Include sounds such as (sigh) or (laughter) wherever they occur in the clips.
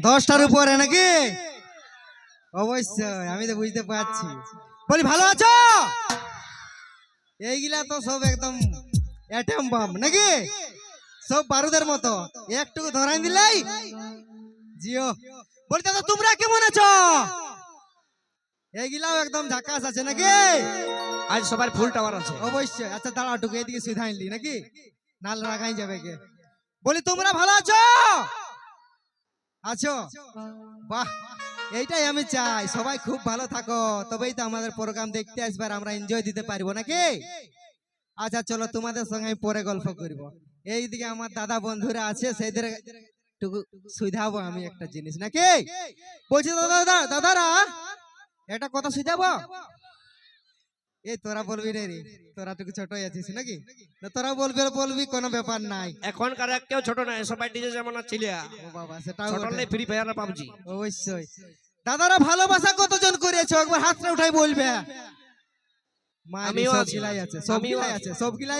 দশটার উপরে নাকি? অবশ্যই আমি তো বুঝতে পারছি। বলি ভালো আছো? এইগুলা তো সব একদম অ্যাটম বাম নাকি? সব বারুদের মতো। একটুকু ধরাই দিলাই জিও। বলি দাদা তোমরা কেমন আছো? এইগুলাও একদম ঝাকাস আছে নাকি? আজ সবার ফুল টাওয়ার আছে। অবশ্যই। আচ্ছা দাঁড়াও টুকু এদিকে সুবিধা আনলি নাকি? নাল রাখাই যাবে কে? বলি তোমরা ভালো আছো? আছো? বাহ, এইটাই আমি চাই। সবাই খুব ভালো থাকো। তবেই তো আমাদের প্রোগ্রাম দেখতে আসবার আমরা এনজয় দিতে পারব, নাকি? আচ্ছা চলো তোমাদের সঙ্গে আমি পরে গল্প করব। এইদিকে আমার দাদা বন্ধুরা আছে, সেইদের টুকু সুধাবো আমি একটা জিনিস, নাকি? বলছি, দাদা দাদা, দাদারা এটা কথা সুধাবো এই তোরা বলবি রে রে তোরা ছোট আছিস নাকি? না তোরা বলবি বলবি কোনো ব্যাপার নাই। এখনকার কেউ ছোট নাই সবাই ডিজে যেমন ও বাবা সেটাও ছোট। Free fire PUBG. অবশ্যই। দাদারা ভালোবাসা কতজন করেছ? একবার হাতটা উঠাই বলবে। আমিও সব গিলাই আছে আছি।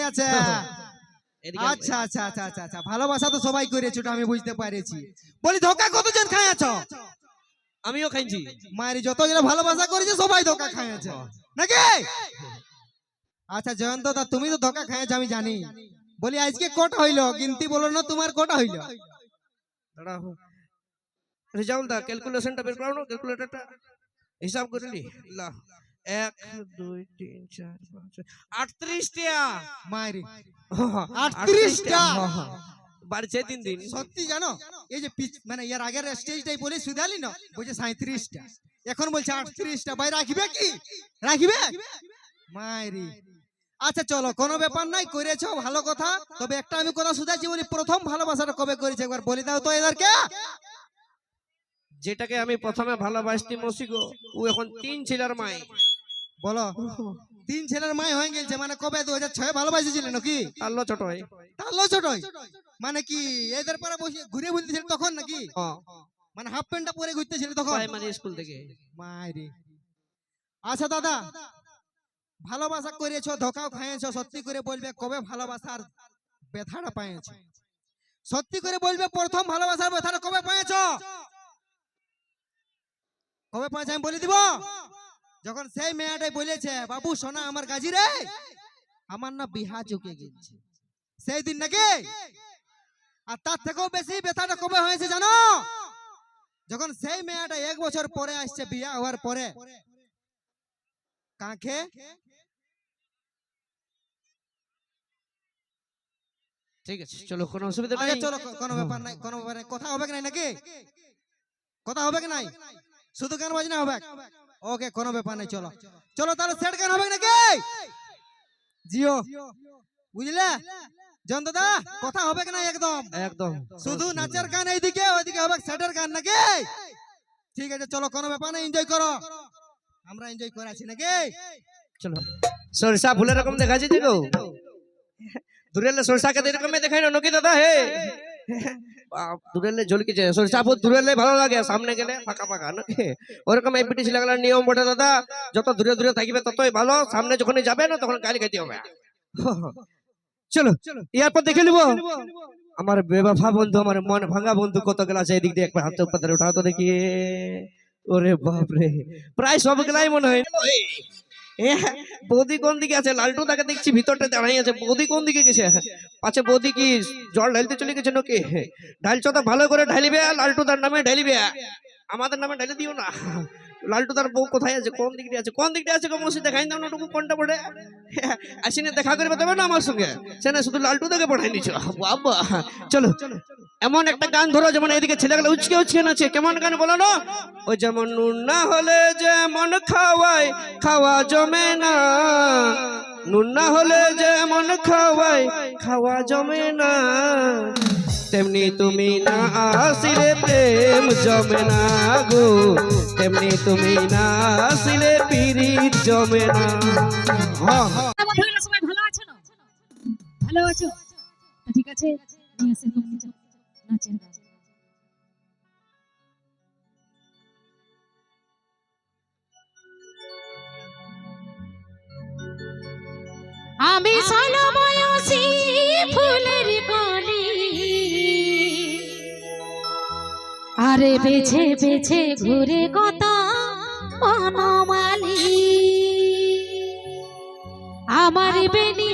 আছে আচ্ছা আচ্ছা আচ্ছা আচ্ছা আচ্ছা ভালোবাসা তো সবাই করেছ ওটা আমি বুঝতে পারেছি। বলি ধোকা কতজন খাইয়াছো? আমিও খাইছি। মায়ের যতজন ভালোবাসা করেছে সবাই ধোকা খাইয়াছে। নাকি? আচ্ছা জয়ন্ত দা তুমি তো ধোকা খাইয়াছো আমি জানি। বলি আজকে কটা হইল গিনতি বলো না তোমার কটা হইল? দাঁড়াও রেজাল্ট দা ক্যালকুলেশনটা বের করো না ক্যালকুলেটরটা হিসাব করে নি লা। এক দুই তিন চার পাঁচ আটত্রিশটা! মায়ের আটত্রিশটা? হ্যাঁ, হ্যাঁ। বাড়ছে তিন দিন। সত্যি জানো? এই যে পিচ মানে এর আগের স্টেজটাই বলে সুধালি না? বলছে সাঁত্রিশটা এখন বলছে আটত্রিশটা। ভাই রাখবে কি? রাখবে? মায়েরি আচ্ছা চলো কোনো ব্যাপার নাই করেছ ভালো কথা। তবে একটা আমি কথা শুধাচ্ছি বলি প্রথম ভালোবাসাটা কবে করেছে? একবার বলে দাও তো এদেরকে। যেটাকে আমি প্রথমে ভালোবাসতি মসিগো ও এখন তিন ছেলের মাই বলো তিন ছেলের মাই হয়ে গেছে মানে কবে? দু হাজার ছয় ভালোবাসেছিলেন নাকি? আল্লো ছোট হয়। তাহলে ছোটই মানে কি এদের পাড়া বসে ঘুরে বুলতেছিল তখন নাকি? হ্যাঁ, মানে হাফ প্যান্টটা পরে ঘুরতেছিল তখন? প্রাইমারি স্কুল থেকে। মায়েরে আচ্ছা দাদা ভালোবাসা করেছ ধোকাও খাইয়েছো সত্যি করে বলবে কবে ভালোবাসার ব্যথাটা পাইয়েছো? সত্যি করে বলবে প্রথম ভালোবাসার ব্যথাটা কবে পাইয়েছো? কবে পাইছে আমি বলে দিব? যখন সেই মেয়েটাই বলেছে বাবু সোনা আমার গাজি রে আমার না বিহা চুকে গেছে। সেই দিন নাকি? আর তার থেকেও বেশি ব্যথাটা কবে হয়েছে জানো? যখন সেই মেয়েটা এক বছর পরে আসছে বিয়া হওয়ার পরে কাঁখে ঠিক আছে চলো কোনো অসুবিধা নেই। চলো কোনো ব্যাপার নাই কোনো ব্যাপার নাই। কথা হবে কি নাই নাকি? কথা হবে কি নাই? শুধু গান বাজনা হবে? ওকে কোনো ব্যাপার নাই চলো। চলো তাহলে সেট গান হবে নাকি? জিও বুঝলে? জন দাদা কথা হবে কি নাই একদম? একদম। শুধু নাচের গান এইদিকে ওইদিকে হবে সেটের গান নাকি? ঠিক আছে চলো কোনো ব্যাপার নাই এনজয় করো। আমরা এনজয় করে আছি নাকি? চলো। সরষা ফুলের রকম দেখা। যাচ্ছে গো দূরেলে সরষাকে এরকমই দেখাই না নাকি দাদা? হে। বাপ, দূরেলে ঝলকেছে। সরষা ফুল দূরেলে ভালো লাগে সামনে গেলে ফাঁকা ফাঁকা নাকি? ওরকম এই পিটি ছেলেগুলার নিয়ম বটে দাদা। যত দূরে দূরে থাকবে ততই ভালো সামনে যখনই যাবে না তখন গালি খাইতে হবে। (laughs) চলো এরপর দেখে নিবো। আমার বেবাফা বন্ধু আমার মন ভাঙা বন্ধু কত গেলা আছে এদিক দিয়ে একবার হাতে পাতারে উঠাও তো দেখি। ওরে বাপরে প্রায় সব গেলাই মনে হয়। বৌদি কোন দিকে আছে? লালটু তাকে দেখছি ভিতরটা দাঁড়াই আছে। বৌদি কোন দিকে গেছে? পাছে বৌদি কি জল ঢালতে চলে গেছে নাকি? ঢালছো তো ভালো করে ঢালিবে লালটু তার নামে ঢালিবে। আমাদের নামে ঢালি দিও না। লালটু তার বউ কোথায় আছে? কোন দিক দিয়ে আছে? কোন দিক দিয়ে আছে গো মসি দেখাই দাও না টুকু, কোনটা পড়ে? (laughs) আসিনে দেখা করবে তবে না আমার সঙ্গে? সে না শুধু লালটু তাকে পড়াই নিছ বাবা, চলো, এমন একটা গান ধরো যেমন এদিকে ছেলেগুলো উচকে উচকে নাচে। কেমন গান বলো না? ওই যেমন নুন না হলে যেমন খাওয়ায় খাওয়া জমে না। নুন না হলে যেমন খাওয়ায় খাওয়া জমে না। তেমনি তুমি না আসিলে প্রেম জমে না গো। তেমনি তুমি না আসিলে পিরিত জমে না। হ্যাঁ। ভালো আছো? না ভালো আছো? ঠিক আছে নিয়ে আসেন নাচের গান আমি সলময়সী ফুলের আর বেছে বেছে ঘুরে কত বনমালী আমার বেনি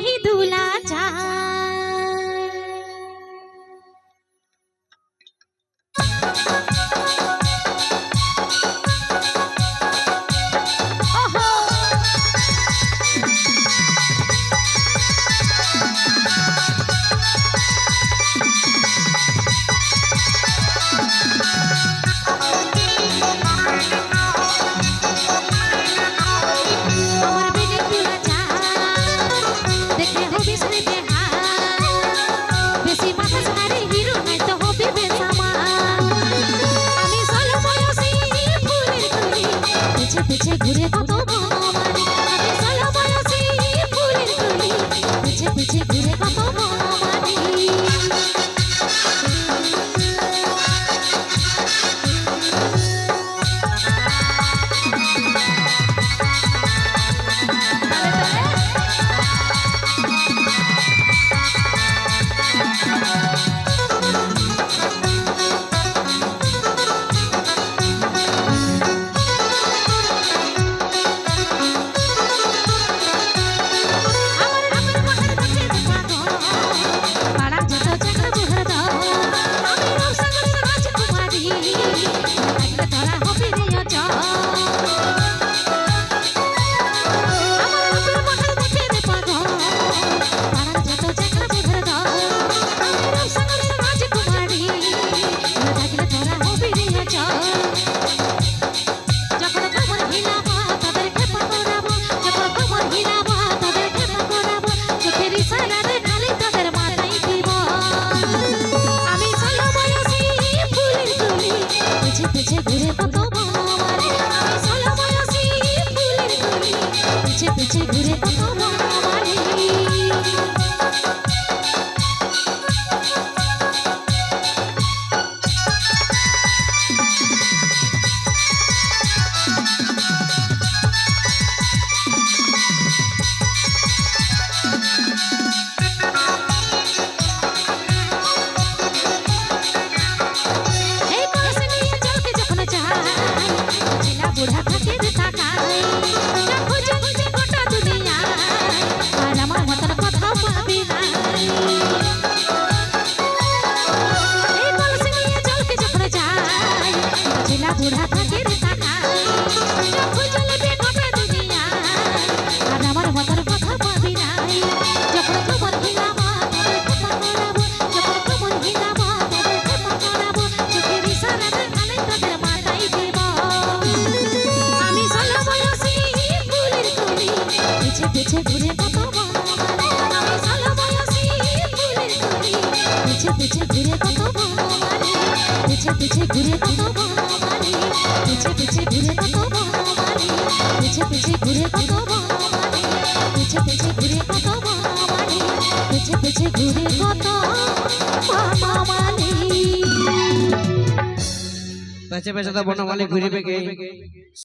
পিছে ঘুরে কত বনমালী আমি সলো বয়সী ফুলের কলি খুঁজে পিছে পিছে পিছে বুড়া থাকে রে তাকাই চলবে গোটা দুনিয়া। আর আমার মতন কথা পাবি না। যখন ফুলের কলি। পিছে ঘুরে কত আমি ষোলো বয়সী ফুলের কলি। পিছে পিছে ঘুরে কত পিছে পিছে ঘুরে কত পিছে পিছে ঘুরে কত বনমালী পিছে পিছে ঘুরে কত বনমালী পিছে পিছে ঘুরে কত বনমালী পিছে পিছে ঘুরে কত বনমালী পেছে পেছে তো বনমালী ঘুরিবে কে?